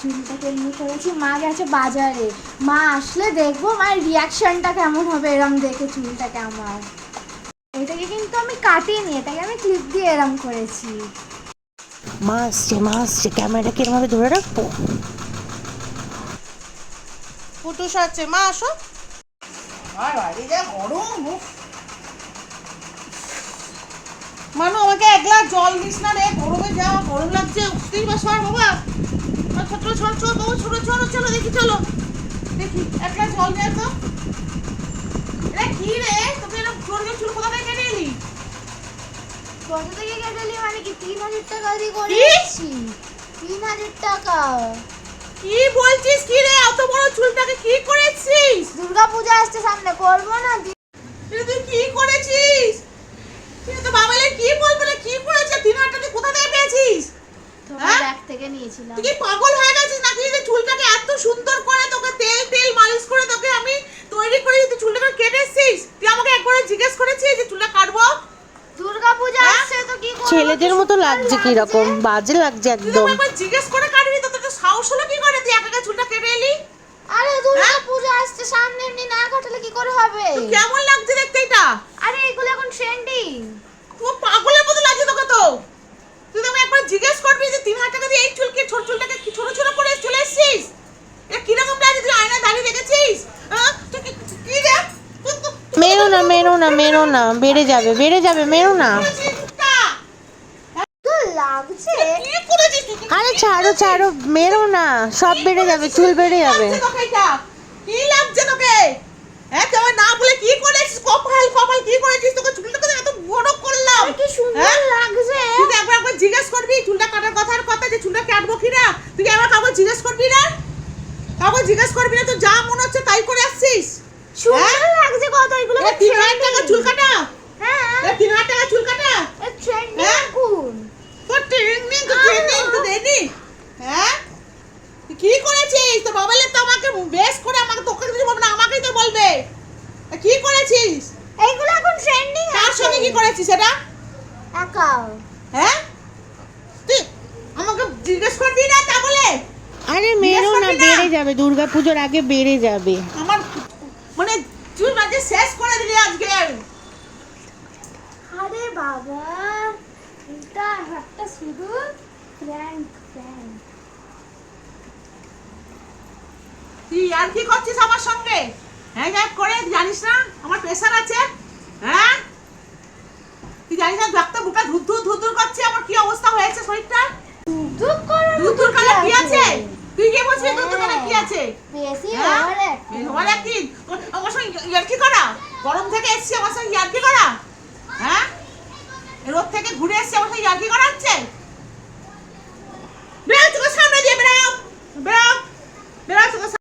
চুলটাকে এমনি করেছি? মা গেছে বাজারে। মা আসলে দেখব মায়ের রিয়াকশনটা কেমন হবে এরম দেখে চুলটাকে আমার এটাকে কিন্তু আমি কাটিনি এটাকে আমি ক্লিপ দিয়ে এরম করেছি। মা আসছে মা আসছে। ক্যামেরা কি এরমভাবে ধরে রাখব? পুটুস আছে মা আসো। মানু আমাকে এক গ্লাস জল দিস না রে গরমে যা গরম লাগছে উঠতেই বা সর বাবা। ছোট ছোট চল বাবু ছোট চলো চলো দেখি চলো দেখি এক গ্লাস জল দে তো এটা কি রে তোকে এরকম জোর চুল কোথা থেকে কেটে এলি কত থেকে কেটেলি মানে কি তিন হাজার টাকা দিয়ে করেছি তিন হাজার টাকা কি বলছিস কি রে এত বড় চুলটাকে কি করেছিস দুর্গা পূজা আসছে সামনে করব না তুই কি করেছিস তুই তো বাবালে কি বলবে কি করেছে তিন হাজার টাকা কোথা থেকে পেয়েছিস তোমার হ্যাঁ? ব্যাগ থেকে নিয়েছিলাম তুই কি পাগল হয়ে গেছিস নাকি যে চুলটাকে এত সুন্দর করে তোকে তেল তেল মালিশ করে তোকে আমি তৈরি করে তুই চুলটাকে কেটে এসেছিস তুই আমাকে একবার জিজ্ঞেস করেছিস যে চুলটা কাটবো দুর্গা পূজা হ্যাঁ? আসছে তো কি করব? ছেলেদের মতো লাগছে কি রকম বাজে লাগছে একদম। একবার জিজ্ঞেস করে কাটবি তো তোর তো সাহস হলো কি করে? তুই একা একা চুলটা কেটে এলি? আরে দুর্গা হ্যাঁ? পূজা আসছে সামনে এমনি না কাটলে কি করে হবে? কেমন লাগছে দেখতে এটা? আরে এগুলো এখন ট্রেন্ডিং তুই পাগলের মতো লাগছে তোকে তো। তুই তো একবার জিজ্ঞেস করবি যে তিন হাজার টাকা দিয়ে এই চুলকে ছোট চুলটাকে কি ছোট ছোট করে চলে এসেছিস? এটা কীরকম লাগছে তুই আয়না দাঁড়িয়ে দেখেছিস হ্যাঁ? তুই কি তুই- মেরো না মেরো না মেরো না। বেড়ে যাবে বেড়ে যাবে মেরো না করেছিস চুলটা? তো লাগছে কি করেছিস তুই? আরে ছাড়ো ছাড়ো মেরো না সব বেড়ে যাবে চুল বেড়ে যাবে। তোকে? কি লাগছে তোকে? হ্যাঁ তুই না বলে কি করেছিস? কপাল কপাল কি করেছিস তোকে? চুলটাকে তো এত বড় করলাম। কি সুন্দর হ্যাঁ? লাগছে। তুই একবার একবার জিজ্ঞেস করবি চুলটা কাটার কথার কথা যে চুলটা কাটবো কি না তুই একবার কাউকে জিজ্ঞেস করবি না? কাউকে জিজ্ঞেস করবি না তো যা মনে হচ্ছে তাই করে আসছিস সুন্দর হ্যাঁ? লাগছে কত এগুলো এটা তিন হাজার টাকা চুল কাটা হ্যাঁ এটা তিন হাজার টাকা চুল কাটা ট্রেন্ডিং হ্যাঁ? এখন তোর ট্রেনিং তো ট্রেনিং তো দেনি হ্যাঁ তুই কি তোর মোবাইলে তো আমাকে বেশ করে আমাকে তোকে কিছু বলবে না আমাকেই তো বলবে। কি করেছিস? এইগুলো এখন ট্রেন্ডিং কার সঙ্গে কি করেছিস এটা একা হ্যাঁ? তুই আমাকে জিজ্ঞেস করবি না তা বলে আরে মেরো না বেড়ে যাবে দুর্গা পুজোর আগে বেড়ে যাবে। আমার মানে চুল মাঝে শেষ করে দিলি আজকে। আরে বাবা এটা একটা শুধু প্র্যাঙ্ক প্র্যাঙ্ক তুই আর কি করছিস আমার সঙ্গে? হ্যাঁ হ্যাঁ করে জানিস না? আমার প্রেশার আছে। হ্যাঁ? তুই জানিস না ডাক্তার বুকা ধুর ধুর ধুর ধুর করছে আমার কি অবস্থা হয়েছে শরীরটা? ধুর ধুর কি আছে? তুই কি বলছিস ধুর ধুর কালে কি আছে? বেশি হ্যাঁ? কি আমার সঙ্গে ইয়ার্কি করা? গরম থেকে এসছি আমার সঙ্গে ইয়ার্কি করা? হ্যাঁ? রোদ থেকে ঘুরে এসছি আমার সঙ্গে ইয়ার্কি করা?